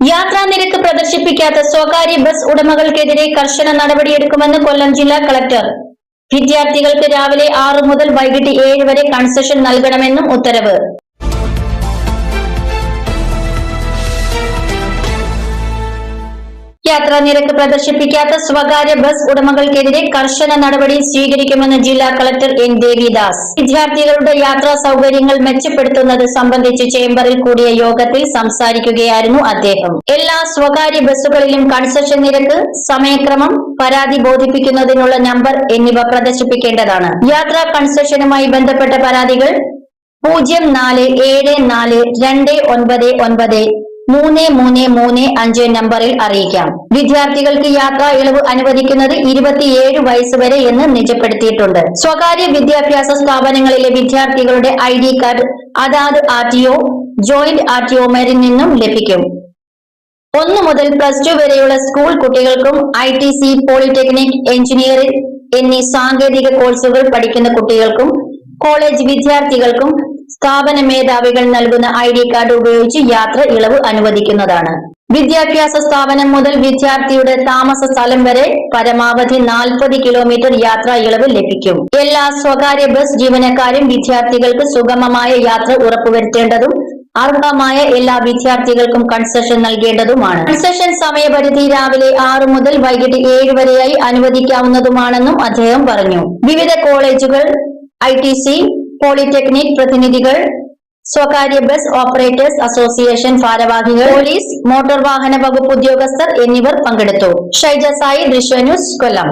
യാത്രാ നിരക്ക് പ്രദർശിപ്പിക്കാത്ത സ്വകാര്യ ബസ് ഉടമകൾക്കെതിരെ കർശന നടപടിയെടുക്കുമെന്ന് കൊല്ലം ജില്ലാ കളക്ടർ. വിദ്യാർത്ഥികൾക്ക് രാവിലെ ആറ് മുതൽ വൈകിട്ട് ഏഴ് വരെ കൺസെഷൻ നൽകണമെന്നും ഉത്തരവ്. യാത്രാ നിരക്ക് പ്രദർശിപ്പിക്കാത്ത സ്വകാര്യ ബസ് ഉടമകൾക്കെതിരെ കർശന നടപടി സ്വീകരിക്കുമെന്ന് ജില്ലാ കളക്ടർ എൻ. ദേവിദാസ്. വിദ്യാർത്ഥികളുടെ യാത്രാ സൗകര്യങ്ങൾ മെച്ചപ്പെടുത്തുന്നത് സംബന്ധിച്ച് ചേംബറിൽ കൂടിയ യോഗത്തിൽ സംസാരിക്കുകയായിരുന്നു അദ്ദേഹം. എല്ലാ സ്വകാര്യ ബസ്സുകളിലും കൺസെഷൻ നിരക്ക് സമയക്രമം പരാതി ബോധിപ്പിക്കുന്നതിനുള്ള നമ്പർ എന്നിവ പ്രദർശിപ്പിക്കേണ്ടതാണ്. യാത്രാ കൺസെഷനുമായി ബന്ധപ്പെട്ട പരാതികൾ പൂജ്യം നാല് ഏഴ് നാല് രണ്ട് ഒൻപത് ഒൻപത് മൂന്ന് മൂന്ന് മൂന്ന് അഞ്ച് നമ്പറിൽ അറിയിക്കാം. വിദ്യാർത്ഥികൾക്ക് യാത്രാ ഇളവ് അനുവദിക്കുന്നത് ഇരുപത്തിയേഴ് വയസ്സ് വരെ എന്ന് നിജപ്പെടുത്തിയിട്ടുണ്ട്. സ്വകാര്യ വിദ്യാഭ്യാസ സ്ഥാപനങ്ങളിലെ വിദ്യാർത്ഥികളുടെ ഐ ഡി കാർഡ് അതാത് R T O joint R T ഒമാരിൽ നിന്നും ലഭിക്കും. ഒന്ന് മുതൽ പ്ലസ് ടു വരെയുള്ള സ്കൂൾ കുട്ടികൾക്കും I T C polytechnic engineering എന്നീ സാങ്കേതിക കോഴ്സുകൾ പഠിക്കുന്ന കുട്ടികൾക്കും കോളേജ് വിദ്യാർത്ഥികൾക്കും സ്ഥാപന മേധാവികൾ നൽകുന്ന ഐ ഡി കാർഡ് ഉപയോഗിച്ച് യാത്ര ഇളവ് അനുവദിക്കുന്നതാണ്. വിദ്യാഭ്യാസ സ്ഥാപനം മുതൽ വിദ്യാർത്ഥിയുടെ താമസ സ്ഥലം വരെ പരമാവധി നാൽപ്പത് കിലോമീറ്റർ യാത്രാ ഇളവ് ലഭിക്കും. എല്ലാ സ്വകാര്യ ബസ് ജീവനക്കാരും വിദ്യാർത്ഥികൾക്ക് സുഗമമായ യാത്ര ഉറപ്പുവരുത്തേണ്ടതും അർഹമായ എല്ലാ വിദ്യാർത്ഥികൾക്കും കൺസെഷൻ നൽകേണ്ടതുമാണ്. കൺസെഷൻ സമയപരിധി രാവിലെ ആറ് മുതൽ വൈകിട്ട് ഏഴ് വരെയായി അനുവദിക്കാവുന്നതുമാണെന്നും അദ്ദേഹം പറഞ്ഞു. വിവിധ കോളേജുകൾ ഐ ടി സി പോളിടെക്നിക് പ്രതിനിധികൾ സ്വകാര്യ ബസ് ഓപ്പറേറ്റേഴ്സ് അസോസിയേഷൻ ഭാരവാഹികൾ പോലീസ് മോട്ടോർ വാഹന വകുപ്പ് ഉദ്യോഗസ്ഥർ എന്നിവർ പങ്കെടുത്തു. ഷൈജ സായി ദൃശ്യ ന്യൂസ് കൊല്ലം.